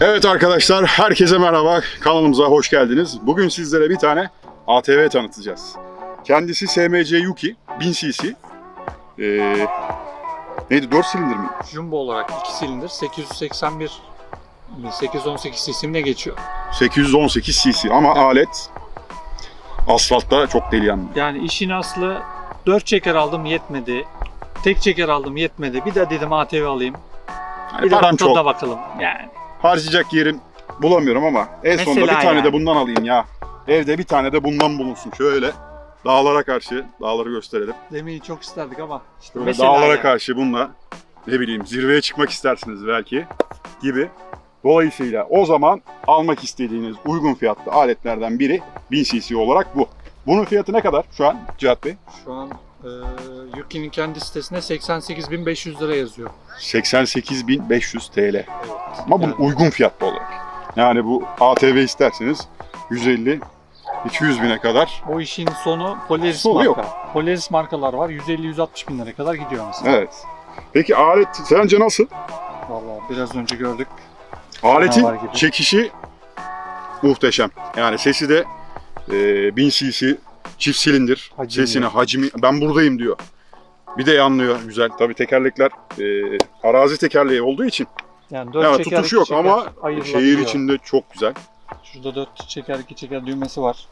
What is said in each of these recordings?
Evet arkadaşlar, herkese merhaba. Kanalımıza hoş geldiniz. Bugün sizlere bir tane ATV tanıtacağız. Kendisi SMC Yuki 1000 cc. Ee, neydi? 4 silindir mi? Jumbo olarak 2 silindir 881 818 sisimle geçiyor. 818 cc ama alet asfaltta çok deli yandı. Yani işin aslı 4 çeker aldım yetmedi. Tek çeker aldım yetmedi. Bir de dedim ATV alayım. Yani Bir de param çok. bakalım. Yani Harcayacak yerim bulamıyorum ama en sonunda Mesela bir tane yani. de bundan alayım ya. Evde bir tane de bundan bulunsun. Şöyle dağlara karşı, dağları gösterelim. demeyi çok isterdik ama işte Böyle mesela dağlara yani. karşı bununla ne bileyim zirveye çıkmak istersiniz belki gibi. Dolayısıyla o zaman almak istediğiniz uygun fiyatlı aletlerden biri 1000 cc olarak bu. Bunun fiyatı ne kadar şu an Cihat Bey? Şu an e, Yuki'nin kendi sitesinde 88.500 lira yazıyor. 88.500 TL. Ama bu Yani- uygun fiyatlı olarak. Yani bu ATV isterseniz 150 200 bine kadar. O işin sonu Polaris Sonu marka. yok. Polaris markalar var. 150-160 bin lira kadar gidiyor mesela. Evet. Peki alet sence nasıl? Vallahi biraz önce gördük. Aletin çekişi muhteşem. Yani sesi de e, 1000 cc çift silindir. Hacimli. Sesini, hacmi ben buradayım diyor. Bir de yanlıyor güzel. Tabii tekerlekler e, arazi tekerleği olduğu için Yani 4 yani çeker, tutuş iki yok çeker ama şehir içinde çok güzel. Şurada 4 çeker 2 çeker düğmesi var.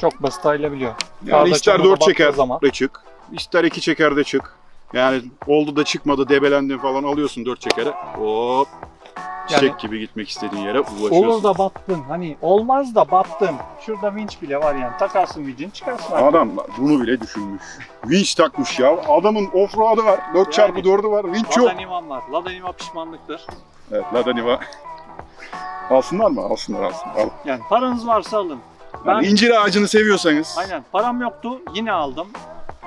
Çok basit ayrılabiliyor. Yani ister 4 baktığı çeker zaman- de çık, ister 2 çeker de çık. Yani oldu da çıkmadı debelendin falan alıyorsun 4 çekere. Hop çiçek Yani- gibi gitmek istediğin yere ulaşıyorsun. Olur da battın. Hani olmaz da battın. Şurada vinç bile var yani. Takarsın vincini çıkarsın. Adamlar bunu bile düşünmüş. Vinç takmış ya. Adamın offroad'ı var. 4x4'ü var. Vinç yok. Lada var. Lada Nivan pişmanlıktır. Evet Lada Niva. Alsınlar mı? Alsınlar alsınlar. Al. Yani paranız varsa alın. Yani Ben incir ağacını seviyorsanız aynen param yoktu yine aldım.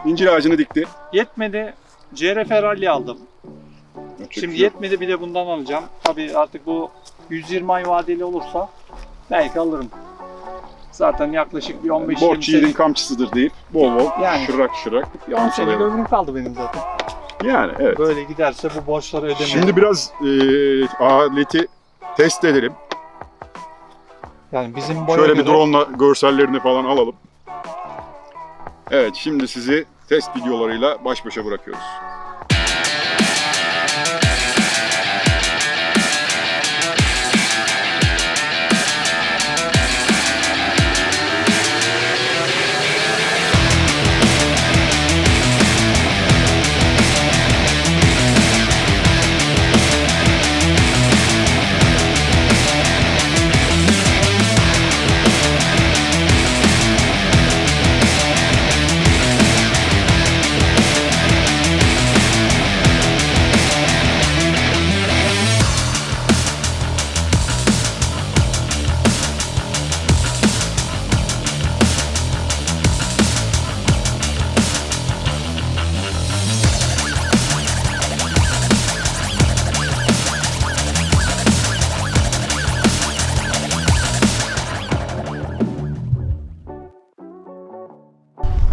incir ağacını dikti. Yetmedi CRF Rally aldım. Şimdi bir yetmedi bir de bundan alacağım. Tabii artık bu 120 ay vadeli olursa belki alırım. Zaten yaklaşık bir 15-20 Borç yiğidin kamçısıdır deyip bol bol Yani. şırak şırak 10 senelik ömrüm kaldı benim zaten. Yani evet. Böyle giderse bu borçları ödemeyi. Şimdi biraz e, aleti test edelim. yani bizim boya Şöyle bir göre- drone'la görsellerini falan alalım. Evet şimdi sizi test videolarıyla baş başa bırakıyoruz.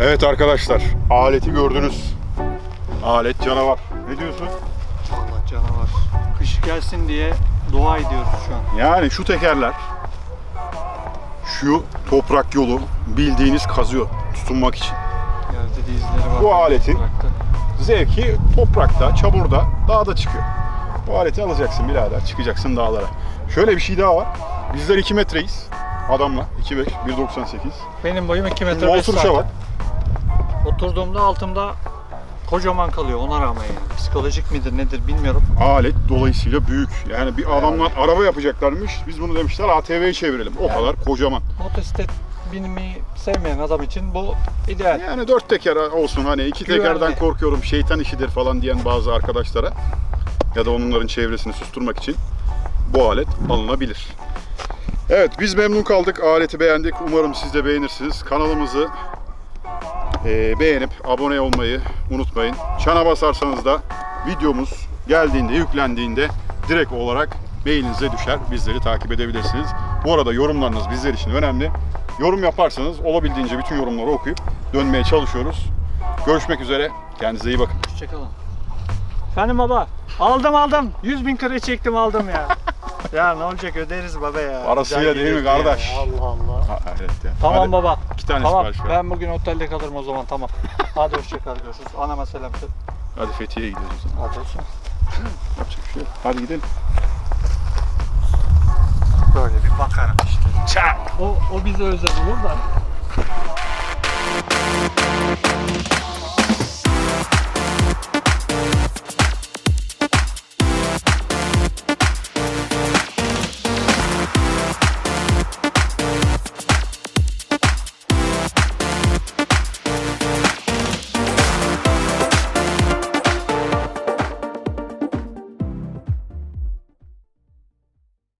Evet arkadaşlar aleti gördünüz. Alet canavar. Ne diyorsun? Allah canavar. Kış gelsin diye dua ediyoruz şu an. Yani şu tekerler şu toprak yolu bildiğiniz kazıyor tutunmak için. Yerde de izleri var. Bu aletin Bıraktı. zevki toprakta, çamurda, dağda çıkıyor. Bu aleti alacaksın birader, çıkacaksın dağlara. Şöyle bir şey daha var. Bizler 2 metreyiz. Adamla 2.5, 1.98. Benim boyum 2 Şimdi metre 5 oturuşa bak. Oturduğumda altımda kocaman kalıyor ona rağmen yani. Psikolojik midir nedir bilmiyorum. Alet dolayısıyla büyük. Yani bir adamlar araba yapacaklarmış. Biz bunu demişler ATV'ye çevirelim. O kadar kocaman. Motosiklet binmeyi sevmeyen adam için bu ideal. Yani dört teker olsun hani iki Güvenli. tekerden korkuyorum şeytan işidir falan diyen bazı arkadaşlara ya da onların çevresini susturmak için bu alet alınabilir. Evet biz memnun kaldık. Aleti beğendik. Umarım siz de beğenirsiniz. Kanalımızı eee, beğenip abone olmayı unutmayın. Çana basarsanız da videomuz geldiğinde, yüklendiğinde direkt olarak mailinize düşer. Bizleri takip edebilirsiniz. Bu arada yorumlarınız bizler için önemli. Yorum yaparsanız olabildiğince bütün yorumları okuyup dönmeye çalışıyoruz. Görüşmek üzere. Kendinize iyi bakın. Hoşçakalın. Efendim baba aldım aldım. 100 bin kare çektim aldım ya. Ya ne olacak öderiz baba ya. Parasıyla Güzel değil mi gidiyor kardeş? ya, Allah Allah. Ha, evet ya. Tamam Hadi, baba. Tane Tamam sipariş ver. ben bugün otelde kalırım o zaman tamam. Hadi hoşçakal görüşürüz. Anama selam söyle. Hadi Fethiye'ye gidiyoruz o zaman. Hadi olsun. Yapacak bir şey yok. Hadi gidelim. Böyle bir bakarım işte. Çak. O, o bize özel olur da.